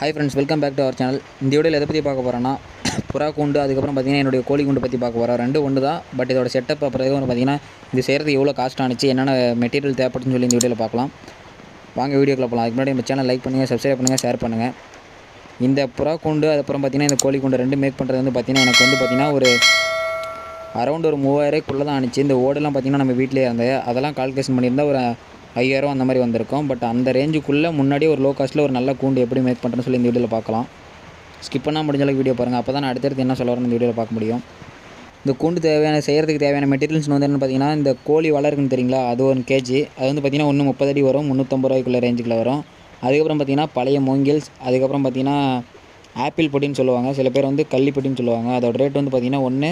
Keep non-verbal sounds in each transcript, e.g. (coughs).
Hi friends welcome back to our channel இந்த வீடியோவில் எதை பற்றி பார்க்க போகிறேன்னா புறா கூண்டு அதுக்கப்புறம் பார்த்தீங்கன்னா என்னுடைய கோழி கூண்டு பற்றி பார்க்க போகிறோம் ரெண்டு ஒன்று தான் பட் இதோட செட்டப் அப்புறம் இது வந்து பார்த்தீங்கன்னா இது செய்கிறதுக்கு எவ்வளோ காஸ்ட் ஆனிச்சு என்னென்ன மெட்டீரியல் தேவைப்படுதுன்னு சொல்லி இந்த வீடியோவில் பார்க்கலாம். வாங்க வீடியோக்குள்ள போகலாம் அதுக்கு முன்னாடி நம்ம சேனல் லைக் பண்ணுங்கள் சப்ஸ்கிரைப் பண்ணுங்கள் ஷேர் பண்ணுங்கள் இந்த புறா கூண்டு அதுக்கப்புறம் பார்த்தீங்கன்னா இந்த கோழி கூண்டு ரெண்டு மேக் பண்ணுறது வந்து பார்த்தீங்கன்னா எனக்கு வந்து பார்த்தீங்கன்னா ஒரு அரௌண்ட் ஒரு மூவாயிரக்குள்ளே தான் ஆனிச்சு. இந்த ஓடெல்லாம் பார்த்தீங்கன்னா நம்ம வீட்டிலே இருந்தது. அதெல்லாம் கால்குலேஷன் பண்ணியிருந்தா ஒரு ஐயாயிரம் அந்த மாதிரி வந்திருக்கும். பட் அந்த ரேஞ்சுக்குள்ளே முன்னாடியே ஒரு லோ காஸ்ட்டில் ஒரு நல்ல கூண்டு எப்படி மேக் பண்ணுறேன்னு சொல்லி இந்த வீடியோவில் பார்க்கலாம். ஸ்கிப் பண்ணால் முடிஞ்ச அளவுக்கு வீடியோ பாருங்கள் அப்போ தான் நான் அடுத்தடுத்து என்ன சொல்ல வரேன் இந்த வீடியோவில் பார்க்க முடியும். இந்த கூண்டு தேவையான செய்கிறதுக்கு தேவையான மெட்டீரியல்ஸ் வந்து என்னென்னு பார்த்தீங்கன்னா இந்த கோழி வளருக்குன்னு தெரியுங்களா? அது ஒன் கேஜி அது வந்து பார்த்தீங்கன்னா ஒன்று முப்பது அடி வரும் முந்நூற்றம்பது ரூபாய்க்குள்ள ரேஞ்சுக்குள்ளே வரும். அதுக்கப்புறம் பார்த்தீங்கன்னா பழைய மூங்கில்ஸ் அதுக்கப்புறம் பார்த்தீங்கன்னா ஆப்பிள் பொடின்னு சொல்லுவாங்க. சில பேர் வந்து கள்ளி பொடின்னு சொல்லுவாங்க. அதோட ரேட் வந்து பார்த்திங்கன்னா ஒன்று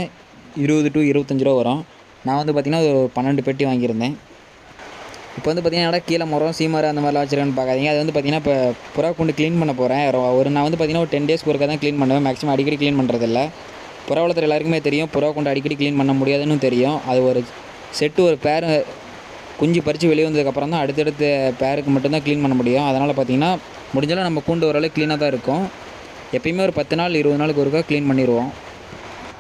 இருபது டு இருபத்தஞ்சி ரூபா வரும். நான் வந்து பார்த்திங்கன்னா ஒரு பன்னெண்டு பெட்டி வாங்கியிருந்தேன். இப்போ வந்து பார்த்தீங்கன்னா கீழே மரம் சீமரம் அந்த மாதிரிலாம் வச்சிருக்கேன்னு பார்க்காதீங்க. அது வந்து பார்த்தீங்கன்னா இப்போ புறா கொண்டு க்ளீன் பண்ண போகிறேன் ஒரு நான் வந்து பார்த்தீங்கன்னா ஒரு டென் டேஸ்க்கு ஒருக்கா தான் க்ளீன் பண்ணுவேன். மேக்ஸிமம் அடிக்கடி க்ளீன் பண்ணுறதில்ல புறா வளர்த்துற எல்லாருக்குமே தெரியும். புறா கொண்டு அடிக்கடி க்ளீன் பண்ண முடியாதுன்னு தெரியும். அது ஒரு செட்டு ஒரு பேர் குஞ்சு பறித்து வெளியே வந்ததுக்கப்புறம் தான் அடுத்தடுத்த பேருக்கு மட்டும்தான் க்ளீன் பண்ண முடியும். அதனால் பார்த்தீங்கன்னா முடிஞ்சாலும் நம்ம கூண்டு ஓரளவு க்ளீனாக தான் இருக்கும். எப்பயுமே ஒரு பத்து நாள் இருபது நாளுக்கு ஒருக்கா க்ளீன் பண்ணிடுவோம்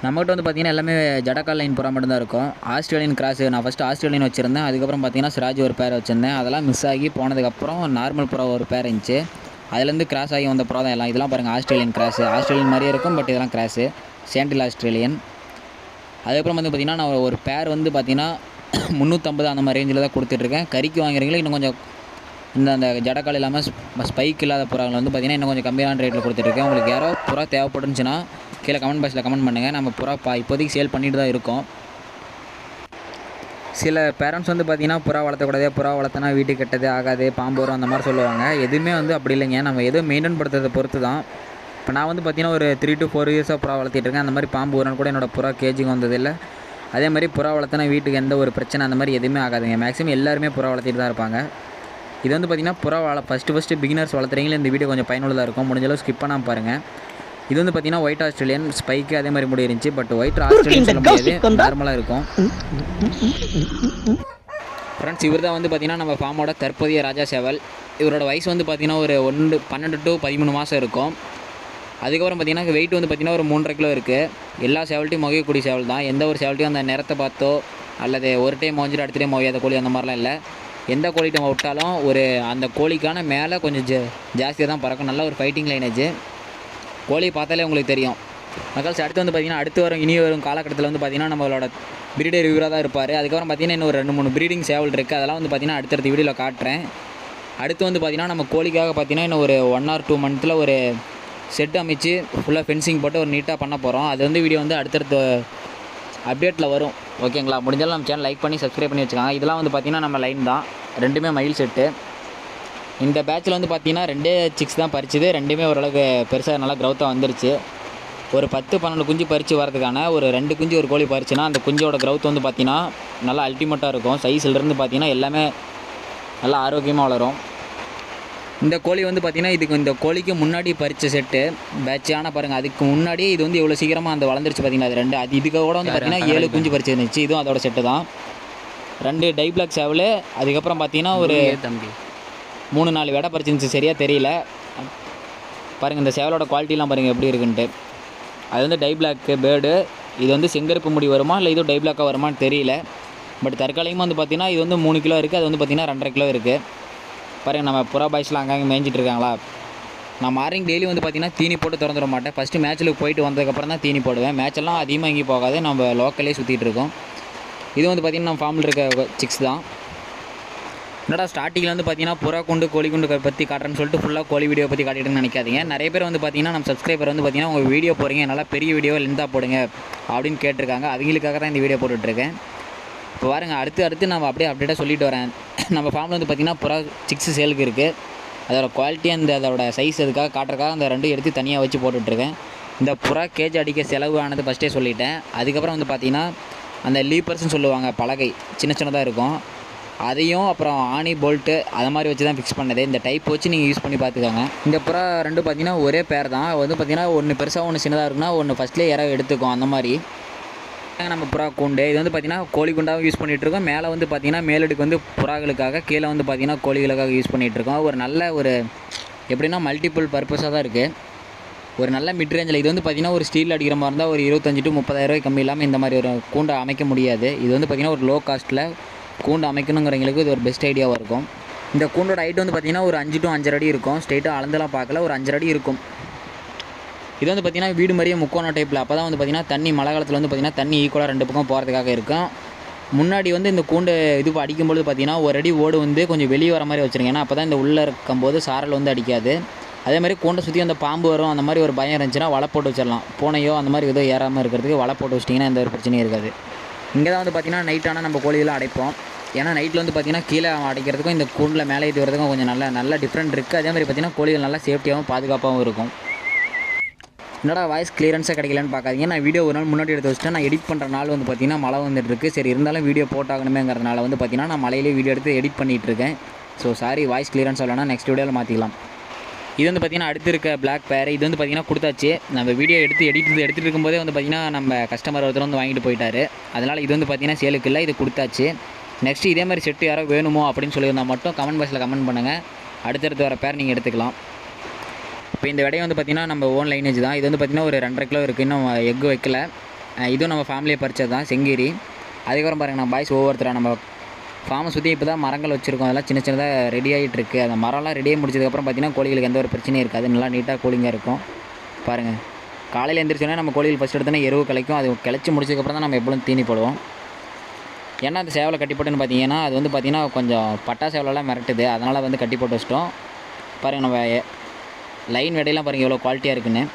நம்மகிட்ட வந்து பார்த்திங்கன்னா எல்லாமே ஜடக்கால் லைன் புறா மட்டும் தான் இருக்கும். ஆஸ்திரேலியன் கிராஸ் நான் ஃபஸ்ட்டு ஆஸ்திரேலியன் வச்சுருந்தேன். அதுக்கப்புறம் பார்த்தீங்கன்னா சிராஜ் ஒரு பேர் வச்சுருந்தேன். அதெல்லாம் மிஸ் ஆகி போனதுக்கப்புறம் நார்மல் புறா ஒரு பேர் இருந்துச்சு. அதுலேருந்து கிராஸ் ஆகி வந்த புறா தான் எல்லாம். இதெல்லாம் பாருங்கள் ஆஸ்திரேலியன் கிராஸ் ஆஸ்திரேலியன் மாதிரியே இருக்கும் பட் இதெல்லாம் கிராஸு சேண்டில் ஆஸ்திரேலியன் அதுக்கப்புறம் வந்து பார்த்திங்கன்னா நான் ஒரு பேர் வந்து பார்த்திங்கன்னா (coughs) முந்நூற்றம்பது அந்த மாதிரி ரேஞ்சில் தான் கொடுத்துட்ருக்கேன் கறிக்கு வாங்குறீங்களா? இன்னும் கொஞ்சம் இந்த அந்த ஜடக்கால் இல்லாமல் ஸ்பைக் இல்லாத புறாங்களை வந்து பார்த்திங்கன்னா இன்னும் கொஞ்சம் கம்மியான ரேட்டில் கொடுத்துட்ருக்கேன் உங்களுக்கு யாரோ புறா தேவைப்படுச்சுன்னா கீழே கமெண்ட் பாக்ஸில் கமெண்ட் பண்ணுங்கள் நம்ம புறா பா இப்போதைக்கு சேல் பண்ணிட்டு தான் இருக்கோம். சில பேரண்ட்ஸ் வந்து பார்த்திங்கன்னா புறா வளர்த்தக்கூடாது புறா வளர்த்தனா வீட்டு கெட்டது ஆகாது பாம்பு வரும் அந்த மாதிரி சொல்லுவாங்க. எதுவுமே வந்து அப்படி இல்லைங்க. நம்ம எதுவும் மெயின்டைன் படுத்துறதை பொறுத்து தான். இப்போ நான் வந்து பார்த்திங்கன்னா ஒரு த்ரீ டு ஃபோர் இயர்ஸாக புறா வளர்த்திட்டு இருக்கேன் அந்த மாதிரி பாம்பு வரும்னு கூட என்னோடய புறா கேஜிங் வந்ததில்லை அதே மாதிரி புறா வளர்த்தனா வீட்டுக்கு எந்த ஒரு பிரச்சனை அந்த மாதிரி எதுவுமே ஆகாதுங்க. மேக்ஸிமம் எல்லாருமே புறா வளர்த்திட்டு தான் இருப்பாங்க. இது வந்து பார்த்திங்கன்னா புறா வள ஃபஸ்ட்டு ஃபஸ்ட்டு பிகினர்ஸ் வளர்த்துறீங்களே இந்த வீடியோ கொஞ்சம் பயனுள்ளதாக இருக்கும். முடிஞ்ச அளவு ஸ்கிப் பண்ணாமல் பாருங்கள் இது வந்து பார்த்தீங்கன்னா ஒயிட் ஆஸ்திரேலியன் ஸ்பைக்கு அதே மாதிரி முடி இருந்துச்சு பட் ஒயிட் ஆஸ்திரேலியன் சொல்ல முடியாது. நார்மலாக இருக்கும். ஃப்ரெண்ட்ஸ் இவர் தான் வந்து பார்த்தீங்கன்னா நம்ம ஃபார்மோட தற்போதைய ராஜா சேவல். இவரோட வயசு வந்து பார்த்தீங்கன்னா ஒரு ஒன்று பன்னெண்டு டு பதிமூணு மாதம் இருக்கும். அதுக்கப்புறம் பார்த்தீங்கன்னா வெயிட் வந்து பார்த்தீங்கன்னா ஒரு மூன்றரை கிலோ இருக்குது எல்லா சேவல்ட்டையும் முகையக்கூடிய சேவல் தான். எந்த ஒரு சேவல்ட்டையும் அந்த நிறத்தை பார்த்தோ அல்லது ஒரு டைம் மோஞ்சிட்டு அடுத்த டைம் மொய்யாத கோழி அந்த மாதிரிலாம் இல்லை. எந்த கோழி நம்ம விட்டாலும் ஒரு அந்த கோழிக்கான மேலே கொஞ்சம் ஜ ஜாஸ்தியாக தான் பறக்கும். நல்ல ஒரு ஃபைட்டிங் லைனேஜ் கோழியை பார்த்தாலே உங்களுக்கு தெரியும். மக்கள்ஸ் அடுத்து வந்து பார்த்திங்கன்னா அடுத்து வரும் இனி வரும் காலகட்டத்தில் வந்து பார்த்திங்கன்னா நம்மளோட பிரீடர் ரிவியூராக தான் இருப்பார். அதுக்கப்புறம் பார்த்திங்கன்னா இன்னும் ஒரு ரெண்டு மூணு ப்ரீடிங் சேவல் இருக்குது அதெல்லாம் வந்து பார்த்திங்கன்னா அடுத்தடுத்த வீடியோவில் காட்டுறேன். அடுத்து வந்து பார்த்திங்கன்னா நம்ம கோழிக்காக பார்த்திங்கன்னா இன்னும் ஒரு ஒன் ஆர் டூ மந்த்தில் ஒரு செட் அமைச்சு ஃபுல்லாக ஃபென்சிங் போட்டு ஒரு நீட்டாக பண்ண போகிறோம் அது வந்து வீடியோ வந்து அடுத்தடுத்த அப்டேட்டில் வரும். ஓகேங்களா முடிஞ்சாலும் நம்ம சேனல் லைக் பண்ணி சப்ஸ்கிரைப் பண்ணி வச்சுக்காங்க. இதெல்லாம் வந்து பார்த்திங்கன்னா நம்ம லைன் தான். ரெண்டுமே மயில் செட்டு இந்த பேட்சில் வந்து பார்த்திங்கன்னா ரெண்டே சிக்ஸ் தான் பறிச்சுது. ரெண்டுமே ஓரளவுக்கு பெருசாக நல்லா க்ரௌத்தாக வந்துருச்சு. ஒரு பத்து பன்னெண்டு குஞ்சு பறித்து வரதுக்கான ஒரு ரெண்டு குஞ்சு ஒரு கோழி பறிச்சுன்னா அந்த குஞ்சோட க்ரௌத் வந்து பார்த்திங்கன்னா நல்லா அல்டிமேட்டாக இருக்கும். சைஸ்லேருந்து பார்த்திங்கன்னா எல்லாமே நல்லா ஆரோக்கியமாக வளரும். இந்த கோழி வந்து பார்த்திங்கன்னா இதுக்கு இந்த கோழிக்கு முன்னாடி பறித்த செட்டு பேட்ச் ஆனால் பாருங்கள் அதுக்கு முன்னாடியே இது வந்து இவ்வளோ சீக்கிரமாக அந்த வளர்ந்துருச்சு பார்த்திங்கன்னா அது ரெண்டு அது இதுக்கு கூட வந்து பார்த்திங்கன்னா ஏழு குஞ்சு பறிச்சு இருந்துச்சு. இதுவும் அதோட செட்டு தான். ரெண்டு டை பிளாக் சேவல் அதுக்கப்புறம் பார்த்திங்கன்னா ஒரு தம்பி? மூணு நாலு விடை பறிச்சிருந்துச்சு. சரியாக தெரியல. பாருங்கள் இந்த சேவலோட குவாலிட்டிலாம் பாருங்கள் எப்படி இருக்குன்ட்டு. அது வந்து டை பிளாக்கு பேர்டு. இது வந்து செங்கருப்பு முடி வருமா இல்லை இதுவும் டை பிளாக்காக வருமான்னு தெரியல. பட் தற்காலிகமாக வந்து பார்த்திங்கன்னா இது வந்து மூணு கிலோ இருக்குது அது வந்து பார்த்திங்கன்னா ரெண்டரை கிலோ இருக்குது பாருங்கள் நம்ம புறா பாய்ஸ்லாம் அங்கங்கே மேய்ஞ்சிட்டு இருக்காங்களா? நான் மார்னிங் டெய்லி வந்து பார்த்திங்கன்னா தீனி போட்டு திறந்துட மாட்டேன். ஃபஸ்ட்டு மேட்ச்சில் போயிட்டு வந்ததுக்கப்புறம் தான் தீனி போடுவேன். மேட்செல்லாம் அதிகமாக எங்கேயும் போகாது. நம்ம லோக்கலே சுற்றிட்டு இருக்கோம். இது வந்து பார்த்திங்கன்னா நம்ம ஃபார்மில் இருக்க சிக்ஸ் தான். என்னடா ஸ்டார்டிங்கில் வந்து பார்த்தீங்கன்னா புறா கொண்டு கோழி குண்டு பற்றி காட்டுறேன்னு சொல்லிட்டு ஃபுல்லாக கோழி வீடியோ பற்றி காட்டிட்டுன்னு நினைக்காதீங்க. நிறைய பேர் வந்து பார்த்தீங்கன்னா நம்ம சப்ஸ்கிரைபர் வந்து பார்த்தீங்கன்னா உங்கள் வீடியோ போகிறீங்க நல்லா பெரிய வீடியோ லென்த்தாக போடுங்க. அப்படின்னு கேட்டிருக்காங்க. அவங்களுக்காக தான் இந்த வீடியோ போட்டுட்ருக்கேன் இப்போ பாருங்க அடுத்து அடுத்து நம்ம அப்படியே அப்டேட்டாக சொல்லிட்டு வரேன். நம்ம ஃபார்மில் வந்து பார்த்திங்கன்னா புறா சிக்ஸ் சேலுக்கு இருக்குது அதோட குவாலிட்டி அந்த அதோட சைஸ் அதுக்காக காட்டுறக்காக அந்த ரெண்டும் எடுத்து தனியாக வச்சு போட்டுட்ருக்கேன். இந்த புறா கேஜ் அடிக்க செலவு ஆனது ஃபஸ்ட்டே சொல்லிட்டேன். அதுக்கப்புறம் வந்து பார்த்திங்கன்னா அந்த லீப்பர்ஸ்னு சொல்லுவாங்க பலகை சின்ன சின்னதாக இருக்கும். அதையும் அப்புறம் ஆணி போல்ட்டு அதை மாதிரி வச்சு தான் ஃபிக்ஸ் பண்ணது. இந்த டைப் வச்சு நீங்கள் யூஸ் பண்ணி பார்த்துக்கோங்க இந்த புறா ரெண்டு பார்த்தீங்கன்னா ஒரே பேர் தான். வந்து பார்த்தீங்கன்னா ஒன்று பெருசாக ஒன்று சின்னதாக இருக்குன்னா ஒன்று ஃபஸ்ட்லேயே யாராவது எடுத்துக்கும் அந்த மாதிரி. நம்ம புறா கூண்டு. இது வந்து பார்த்தீங்கன்னா கோழி குண்டாகவும் யூஸ் பண்ணிகிட்டு இருக்கோம் மேலே வந்து பார்த்தீங்கன்னா மேலடுக்கு வந்து புறாக்களுக்காக கீழே வந்து பார்த்தீங்கன்னா கோழிகளுக்காக யூஸ் பண்ணிகிட்டு இருக்கோம் ஒரு நல்ல ஒரு எப்படின்னா மல்டிபிள் பர்பஸாக தான் இருக்குது ஒரு நல்ல மிட் ரேஞ்சில் இது வந்து பார்த்திங்கன்னா ஒரு ஸ்டீல் அடிக்கிற மாதிரி இருந்தால் ஒரு இருபத்தஞ்சி டு முப்பதாயிரரூவாய் கம்மி இல்லாமல் இந்த மாதிரி ஒரு கூண்டை அமைக்க முடியாது. இது வந்து பார்த்திங்கன்னா ஒரு லோ காஸ்ட்டில் கூண்டு அமைக்கணுங்கிறவங்களுக்கு இது ஒரு பெஸ்ட் ஐடியாவாக இருக்கும். இந்த கூண்டோட ஹைட் வந்து பார்த்திங்கன்னா ஒரு அஞ்சு டு அஞ்சரை அடி இருக்கும். ஸ்ட்ரெயிட்டாக அளந்தெல்லாம் பார்க்கல. ஒரு அஞ்சரை அடி இருக்கும். இது வந்து பார்த்திங்கன்னா வீடு மாதிரியே முக்கோணம் டைப்பில் அப்போ தான் வந்து பார்த்திங்கன்னா தண்ணி மழை காலத்தில் வந்து பார்த்திங்கன்னா தண்ணி ஈக்குவலாக ரெண்டு பக்கம் போகிறதுக்காக இருக்கும். முன்னாடி வந்து இந்த கூண்டு இது அடிக்கும்போது பார்த்திங்கன்னா ஒரு அடி ஓடு வந்து கொஞ்சம் வெளியே வர மாதிரி வச்சுருங்க. ஏன்னா அப்போ தான் இந்த உள்ளே இருக்கும்போது சாரல் வந்து அடிக்காது. அதே மாதிரி கூண்டை சுற்றி அந்த பாம்பு வரும் அந்த மாதிரி ஒரு பயம் இருந்துச்சுன்னா வலை போட்டு வச்சிடலாம். பூனையோ அந்த மாதிரி ஏதோ ஏறாமல் இருக்கிறதுக்கு வலை போட்டு வச்சிட்டிங்கன்னா எந்த ஒரு பிரச்சனையும் இருக்காது. இங்கே தான் வந்து பார்த்திங்கன்னா நைட்டான நம்ம கோழியெல்லாம் அடைப்போம். ஏன்னா நைட்டில் வந்து பார்த்திங்கன்னா கீழே அடைக்கிறதுக்கும் இந்த கூண்டில் மேலே ஏற்றி வரதுக்கும் கொஞ்சம் நல்ல நல்ல டிஃப்ரெண்ட் இருக்குது அதே மாதிரி பார்த்திங்கன்னா கோழிகள் நல்லா சேஃப்டியாகவும் பாதுகாப்பாகவும் இருக்கும். என்னடா வாய்ஸ் கிளியரன்ஸாக கிடைக்கலன்னு பார்க்காதீங்க. நான் வீடியோ ஒரு நாள் முன்னாடி எடுத்து வச்சுட்டேன். நான் எடிட் பண்ணுற நாள் வந்து பார்த்தீங்கன்னா மழை வந்துட்டுருக்கு சரி இருந்தாலும் வீடியோ போட்டாகணுமேங்கிறதுனால வந்து பார்த்தீங்கன்னா நான் மலையிலே வீடியோ எடுத்து எடிட் பண்ணிகிட்ருக்கேன் ஸோ சாரி வாய்ஸ் கிளியரன்ஸ் இல்லைனா நெக்ஸ்ட் வீடியோவில் மாற்றிக்கலாம் இது வந்து பார்த்திங்கன்னா அடுத்து இருக்க பிளாக் பேர் இது வந்து பார்த்தீங்கன்னா கொடுத்தாச்சு. நம்ம வீடியோ எடுத்து எடிட் எடுத்துகிட்டு இருக்கும்போதே வந்து பார்த்தீங்கன்னா நம்ம கஸ்டமர் ஒருத்தர் வந்து வாங்கிட்டு போயிட்டாரு. அதனால் இது வந்து பார்த்திங்கன்னா சேலுக்கு இல்லை இது கொடுத்தாச்சு. நெக்ஸ்ட்டு இதே மாதிரி செட்டு யாரோ வேணுமோ அப்படின்னு சொல்லியிருந்தால் மட்டும் கமெண்ட் பாக்ஸில் கமெண்ட் பண்ணுங்கள் அடுத்தடுத்து வர பேர் நீங்கள் எடுத்துக்கலாம். இப்போ இந்த விடையை வந்து பார்த்திங்கன்னா நம்ம ஓன் லைனேஜ் தான். இது வந்து பார்த்திங்கன்னா ஒரு ரெண்டரை கிலோ இருக்குது இன்னும் எக் வைக்கல. இதுவும் நம்ம ஃபேமிலியை பறிச்சது தான். செங்கீரி. அதுக்கப்புறம் பாருங்கள் நம்ம பாய்ஸ் ஒவ்வொருத்தராக நம்ம ஃபார்மை சுற்றி இப்போ தான் மரங்கள் வச்சுருக்கோம். அதெல்லாம் சின்ன சின்னதாக ரெடி ஆகிட்டு இருக்குது அந்த மரம்லாம் ரெடியாக முடிச்சதுக்கப்புறம் பார்த்திங்கன்னா கோழிகளுக்கு எந்த ஒரு பிரச்சனையும் இருக்காது. நல்லா நீட்டாக கூலிங்காக இருக்கும். பாருங்கள் காலையில் எந்திரிச்சோன்னே நம்ம கோழிகள் ஃபஸ்ட் எடுத்தோன்னே எருவு கிளைக்கும். அது கிளச்சி முடிச்சதுக்கப்புறம் தான் நம்ம எப்பொழுதும் தீனி போடுவோம். ஏன்னா அந்த சேவலை கட்டி போட்டுன்னு பார்த்தீங்கன்னா அது வந்து பார்த்திங்கன்னா கொஞ்சம் பட்டா சேவலெல்லாம் மிரட்டுது. அதனால் வந்து கட்டி போட்டு வச்சிட்டோம். பாருங்கள் நம்ம லைன் வெடையெல்லாம் பாருங்கள் எவ்வளோ குவாலிட்டியாக இருக்குன்னு.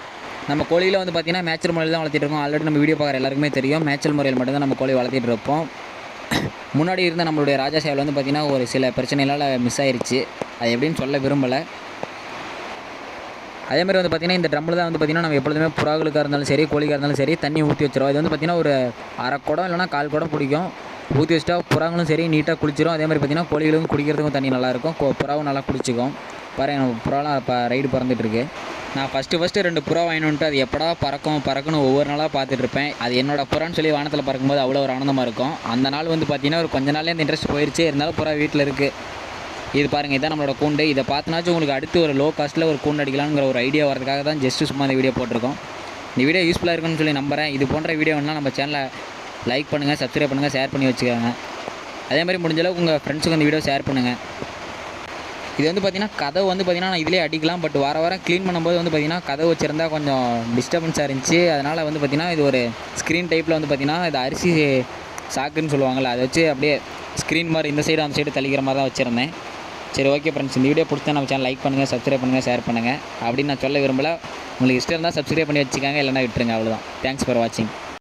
நம்ம கோழியில் வந்து பார்த்திங்கன்னா மேச்சல் முறையில் தான் வளர்த்திட்டு இருக்கோம். ஆல்ரெடி நம்ம வீடியோ பார்க்குற எல்லாருக்குமே தெரியும். மேச்சல் முறையில் மட்டும்தான் நம்ம கோழி வளர்த்திட்டு இருப்போம். (coughs) முன்னாடி இருந்த நம்மளுடைய ராஜா சேவல் வந்து பார்த்திங்கன்னா ஒரு சில பிரச்சனைகளால் மிஸ் ஆயிடுச்சு அது எப்படின்னு சொல்ல விரும்பலை. அதே மாதிரி வந்து பார்த்திங்கன்னா இந்த ட்ரம்மில் தான் வந்து பார்த்திங்கன்னா நம்ம எப்பொழுதுமே புறாக்களுக்காக இருந்தாலும் சரி கோழிக்காக இருந்தாலும் சரி தண்ணி ஊற்றி வச்சிடும் இது வந்து பார்த்திங்கன்னா ஒரு அரை குடம் இல்லைனா கால் குடம் பிடிக்கும். ஊற்றி வச்சிட்டா புறாங்களும் சரி நீட்டாக குளிச்சிரும். அதே மாதிரி பார்த்திங்கன்னா கோழிகளுக்கும் குடிக்கிறதுக்கும் தண்ணி நல்லாயிருக்கும் கோ- புறாவும் நல்லா குடிச்சிக்கும். பாருங்கள் நம்ம புறாலாம் இப்போ ரைடு பறந்துட்டுருக்கு. நான் ஃபஸ்ட்டு ஃபஸ்ட்டு ரெண்டு புறா வாங்கிட்டு அது எப்படா பறக்கும் பறக்கணும் ஒவ்வொரு நாளாக பார்த்துட்டு இருப்பேன் அது என்னோடய புறான்னு சொல்லி வானத்தில் பறக்கும்போது அவ்வளோ ஒரு ஆனந்தமாக இருக்கும். அந்த நாள் வந்து பார்த்திங்கன்னா ஒரு கொஞ்ச நாளே இந்த இன்ட்ரெஸ்ட் போயிடுச்சு இருந்தாலும் புறா வீட்டில் இருக்குது இது பாருங்கள் இதான் நம்மளோட கூண்டு. இதை பார்த்தினாச்சும் உங்களுக்கு அடுத்து ஒரு லோ காஸ்ட்டில் ஒரு கூண்டு அடிக்கலாங்கிற ஒரு ஐடியா வரதுக்காக தான் ஜஸ்ட்டு சும்மா இந்த வீடியோ போட்டிருக்கோம். இந்த வீடியோ யூஸ்ஃபுல்லாக இருக்குன்னு சொல்லி நம்புறேன். இது போன்ற வீடியோ வேணால் நம்ம சேனலை லைக் பண்ணுங்கள் சப்ஸ்கிரைப் பண்ணுங்கள் ஷேர் பண்ணி வச்சுக்கோங்க. அதே மாதிரி முடிஞ்சளவுக்கு உங்கள் ஃப்ரெண்ட்ஸுக்கு இந்த வீடியோ ஷேர் பண்ணுங்கள் இது வந்து பார்த்திங்கன்னா கதவு வந்து பார்த்திங்கன்னா நான் இதிலே அடிக்கலாம் பட் வார வாரம் க்ளீன் பண்ணும்போது வந்து பார்த்திங்கன்னா கதவு வச்சுருந்தா கொஞ்சம் டிஸ்டர்பன்ஸாக இருந்துச்சு. அதனால் வந்து பார்த்திங்கன்னா இது ஒரு ஸ்க்ரீன் டைப்பில் வந்து பார்த்திங்கன்னா இது அரிசி சாக்குன்னு சொல்லுவாங்கள்ல அதை வச்சு அப்படியே ஸ்க்ரீன் மாதிரி இந்த சைடு அந்த சைடு தள்ளிக்கிற மாதிரி தான் வச்சுருந்தேன். சரி ஓகே ஃப்ரெண்ட்ஸ் இந்த வீடியோ பிடிச்சா நம்ம சேனல் லைக் பண்ணுங்கள் சப்ஸ்கிரைப் பண்ணுங்கள் ஷேர் பண்ணுங்கள் அப்படின்னு நான் சொல்ல விரும்பல. உங்களுக்கு இஷ்டம் இருந்தால் சப்ஸ்கிரைப் பண்ணி வச்சுக்காங்க இல்லைனா விட்டுருங்க அவ்வளோதான் தேங்க்ஸ் ஃபார் வாட்சிங்